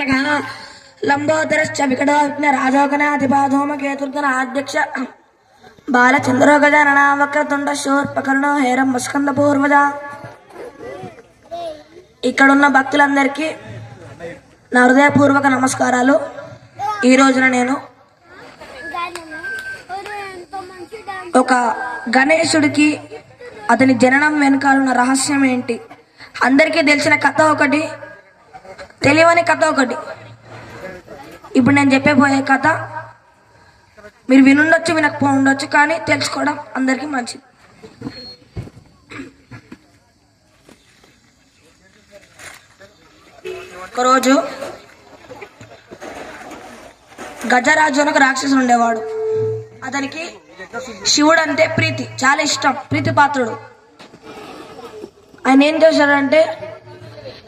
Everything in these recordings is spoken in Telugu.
లంలక లంబోదరశ్చ వికటోజ్ఞ రాజోగనాధిపాధూమకేతుర్గన అధ్యక్ష బాలచంద్రో గజానన వక్రతుండ శూర్పకర్ణో హేరం ముస్కంద పూర్వజ ఇక్కడున్న భక్తులందరికీ నా హృదయపూర్వక నమస్కారాలు. ఈ రోజున నేను ఒక గణేశుడికి అతని జననం వెనుకాలన్న రహస్యం ఏంటి? అందరికీ తెలిసిన కథ ఒకటి. తెలియని కథ ఒకటి. ఇప్పుడు నేను చెప్పబోయే కథ మీరు వినుండొచ్చు వినకపో ఉండొచ్చు కానీ తెలుసుకోవడం అందరికీ మంచిది. ఒకరోజు గజరాజు అని ఒక రాక్షసుడు ఉండేవాడు. అతనికి శివుడు అంటే ప్రీతి చాలా ఇష్టం ప్రీతి పాత్రుడు ఆయన ఏం చేశాడంటే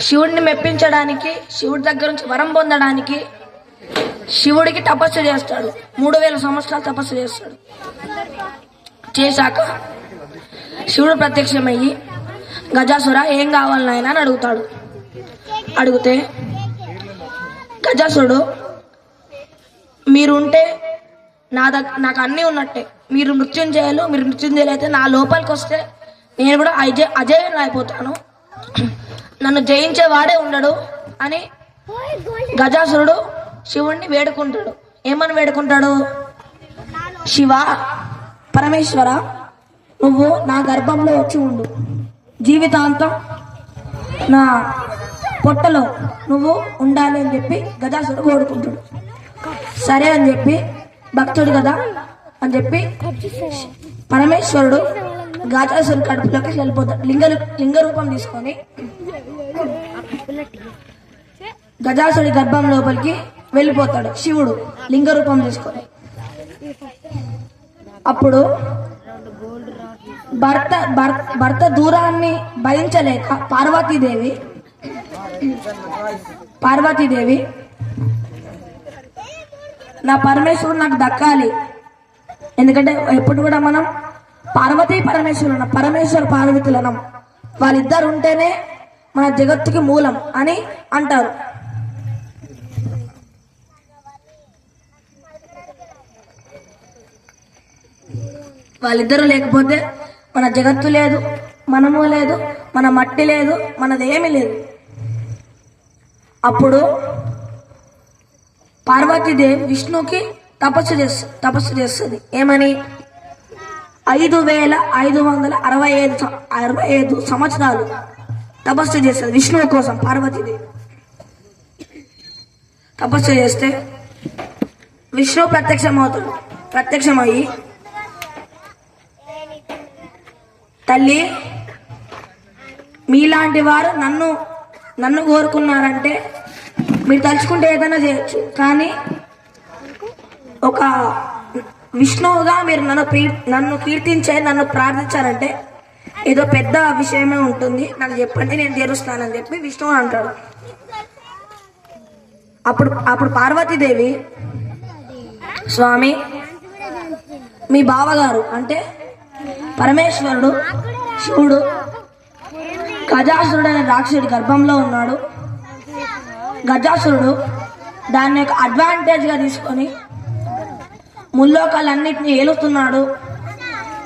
శివుడిని మెప్పించడానికి శివుడి దగ్గర నుంచి వరం పొందడానికి శివుడికి తపస్సు చేస్తాడు. మూడు వేల సంవత్సరాలు తపస్సు చేస్తాడు. చేశాక శివుడు ప్రత్యక్షమయ్యి గజాసుర ఏం కావాలి నాయన? అని అడుగుతాడు. అడిగితే గజాసురుడు మీరుంటే నా దగ్గర నాకు అన్నీ ఉన్నట్టే. మీరు మృత్యుంజయులు మీరు నృత్యం అయితే నా లోపలికి వస్తే నేను కూడా అజయ్ అజయ్ అయిపోతాను. నన్ను జయించే వాడే ఉండడు అని గజాసురుడు శివుణ్ణి వేడుకుంటాడు. ఏమని వేడుకుంటాడు? శివ పరమేశ్వర నువ్వు నా గర్భంలో వచ్చి ఉండు. జీవితాంతం నా పొట్టలో నువ్వు ఉండాలి అని చెప్పి గజాసురుడు కోరుకుంటాడు. సరే అని చెప్పి భక్తుడు కదా అని చెప్పి పరమేశ్వరుడు గాజాసురు కడుపులోకి వెళ్ళిపోతాడు. లింగ లింగ రూపం తీసుకొని గజాసుడి గర్భం లోపలికి వెళ్ళిపోతాడు. శివుడు లింగ రూపం తీసుకొని. అప్పుడు భర్త భర్త భర్త దూరాన్ని భరించలేక పార్వతీదేవి పార్వతీదేవి నా పరమేశ్వరుడు నాకు దక్కాలి. ఎందుకంటే ఎప్పుడు కూడా మనం పార్వతీ పరమేశ్వరుడు పరమేశ్వర పార్వతులనం వాళ్ళిద్దరు ఉంటేనే మన జగత్తుకి మూలం అని అంటారు. వాళ్ళిద్దరూ లేకపోతే మన జగత్తు లేదు మనము లేదు మన మట్టి లేదు మనది ఏమీ లేదు. అప్పుడు పార్వతీదేవి విష్ణుకి తపస్సు చేస్తు తపస్సు చేస్తుంది. ఏమని? ఐదు వేల ఐదు వందల అరవై ఐదు అరవై ఐదు సంవత్సరాలు. తపస్సు చేస్తుంది. విష్ణువు కోసం పార్వతీదేవి. తపస్సు చేస్తే విష్ణువు ప్రత్యక్షం ప్రత్యక్షమవుతాడు. ప్రత్యక్షమయ్యి తల్లి మీలాంటి వారు నన్ను నన్ను కోరుకున్నారంటే మీరు తలుచుకుంటే ఏదైనా చేయొచ్చు. కానీ ఒక విష్ణువుగా మీరు నన్ను నన్ను కీర్తించే నన్ను ప్రార్థించారంటే ఏదో పెద్ద విషయమే ఉంటుంది. నాకు చెప్పండి నేను తీరుస్తానని చెప్పి విష్ణువు అంటాడు. అప్పుడు అప్పుడు పార్వతీదేవి స్వామి మీ బావగారు అంటే పరమేశ్వరుడు శివుడు గజాసురుడు అనే రాక్షసుడి గర్భంలో ఉన్నాడు. గజాసురుడు దాన్ని యొక్క అడ్వాంటేజ్గా తీసుకొని ముల్లోకాలన్నింటినీ ఏలుతున్నాడు.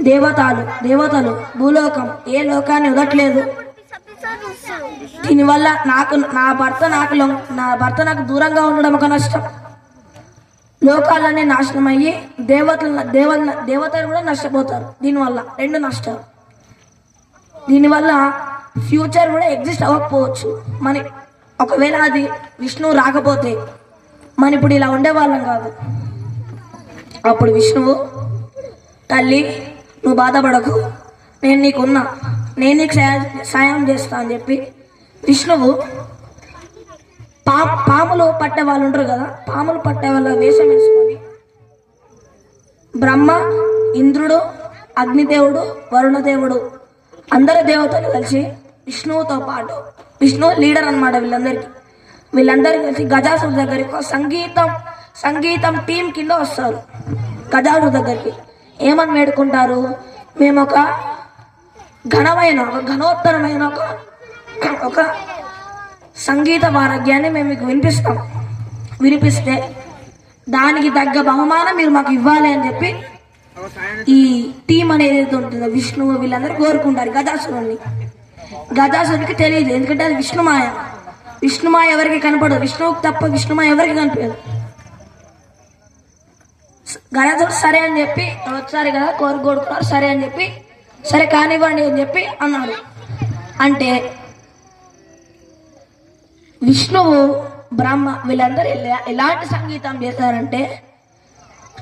దేవతలు దేవతలు భూలోకం ఏ లోకాన్ని ఉదట్లేదు దీనివల్ల నాకు నా భర్త నాకు నా భర్త నాకు దూరంగా ఉండడం ఒక నష్టం. లోకాలన్నీ నాశనం అయ్యి దేవతలు దేవత దేవతలు కూడా నష్టపోతారు. దీనివల్ల రెండు నష్టాలు. దీనివల్ల ఫ్యూచర్ కూడా ఎగ్జిస్ట్ అవ్వకపోవచ్చు. మన ఒకవేళ అది విష్ణువు రాకపోతే మన ఇప్పుడు ఇలా ఉండేవాళ్ళం కాదు. అప్పుడు విష్ణువు తల్లి నువ్వు బాధపడకు. నేను నీకున్నా. నేను నీకు సాయం చేస్తా అని చెప్పి విష్ణువు పా పాములు పట్టే వాళ్ళు ఉంటారు కదా? పాములు పట్టే వాళ్ళ వేషం వేసుకొని బ్రహ్మ ఇంద్రుడు అగ్నిదేవుడు వరుణదేవుడు అందరు దేవతలు కలిసి విష్ణువుతో పాటు విష్ణువు లీడర్ అన్నమాట వీళ్ళందరికీ. వీళ్ళందరూ కలిసి గజాసుడు దగ్గరికి సంగీతం సంగీతం టీం కింద వస్తారు. గజాసుడు దగ్గరికి. ఏమని వేడుకుంటారు? మేము ఒక ఘనమైన ఒక ఘనోత్తరమైన ఒక ఒక సంగీత వారధ్యాన్ని మేము మీకు వినిపిస్తాం. వినిపిస్తే దానికి తగ్గ బహుమానం మీరు మాకు ఇవ్వాలి అని చెప్పి ఈ టీం అనేది ఏదైతే ఉంటుందో విష్ణువు వీళ్ళందరూ కోరుకుంటారు గదాసురుణ్ణి. గదాసురుడికి తెలియదు ఎందుకంటే అది విష్ణుమాయ. విష్ణుమాయ ఎవరికి కనపడదు? విష్ణువుకి తప్ప విష్ణుమాయ ఎవరికి కనిపించదు? గణేశుడు సరే అని చెప్పి వచ్చారు కదా కోరి కోరుకున్నారు సరే అని చెప్పి సరే కానివ్వండి అని చెప్పి అన్నారు. అంటే విష్ణువు బ్రహ్మ వీళ్ళందరూ ఎలాంటి సంగీతం చేశారంటే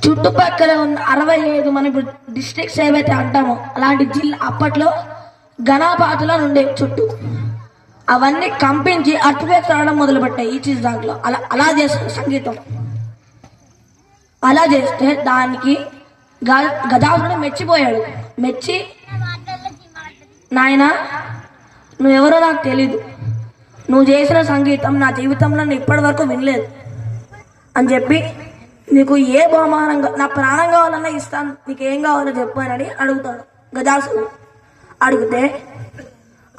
చుట్టుపక్కల ఉన్న అరవై ఐదు మన ఇప్పుడు డిస్ట్రిక్ట్స్ ఏవైతే అంటామో అలాంటి జిల్లా అప్పట్లో ఘనాపాతులను ఉండే చుట్టూ. అవన్నీ కంపించి అర్థవేక్స్ రావడం మొదలుపెట్టాయి ఈ చీజ్ దాంట్లో. అలా అలా చేస్తారు సంగీతం. అలా చేస్తే దానికి గ- గదాసుడు మెచ్చిపోయాడు. మెచ్చి నాయన నువ్వెవరో నాకు తెలీదు. నువ్వు చేసిన సంగీతం నా జీవితంలో నేను ఇప్పటి వరకు వినలేదు అని చెప్పి నీకు ఏ బహుమానం నా ప్రాణం కావాలన్నా ఇస్తాను. నీకు ఏం కావాలో చెప్పానని అడుగుతాడు గజాసుడు. అడిగితే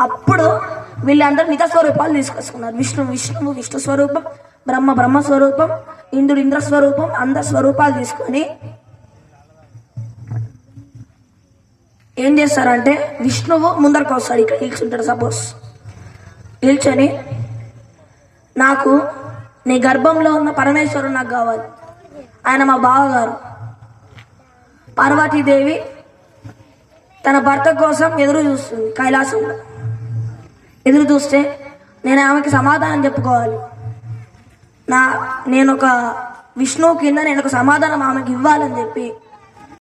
అప్పుడు వీళ్ళందరూ నిజ స్వరూపాలు తీసుకొచ్చుకున్నారు. విష్ణు విష్ణువు విష్ణు స్వరూపం. బ్రహ్మ బ్రహ్మ స్వరూపం ఇంద్రుడు ఇంద్ర స్వరూపం స్వరూపాలు తీసుకొని ఏం చేస్తారంటే విష్ణువు ముందరకు వస్తాడు ఇక్కడ నిల్చుంటాడు సపోజ్ నిల్చొని నాకు నీ గర్భంలో ఉన్న పరమేశ్వరుడు నాకు కావాలి. ఆయన మా బావగారు. పార్వతీదేవి తన భర్త కోసం ఎదురు చూస్తుంది కైలాసంలో. ఎదురు చూస్తే నేను ఆమెకి సమాధానం చెప్పుకోవాలి. నా నేను ఒక విష్ణువు కింద నేను ఒక సమాధానం ఆమెకి ఇవ్వాలని చెప్పి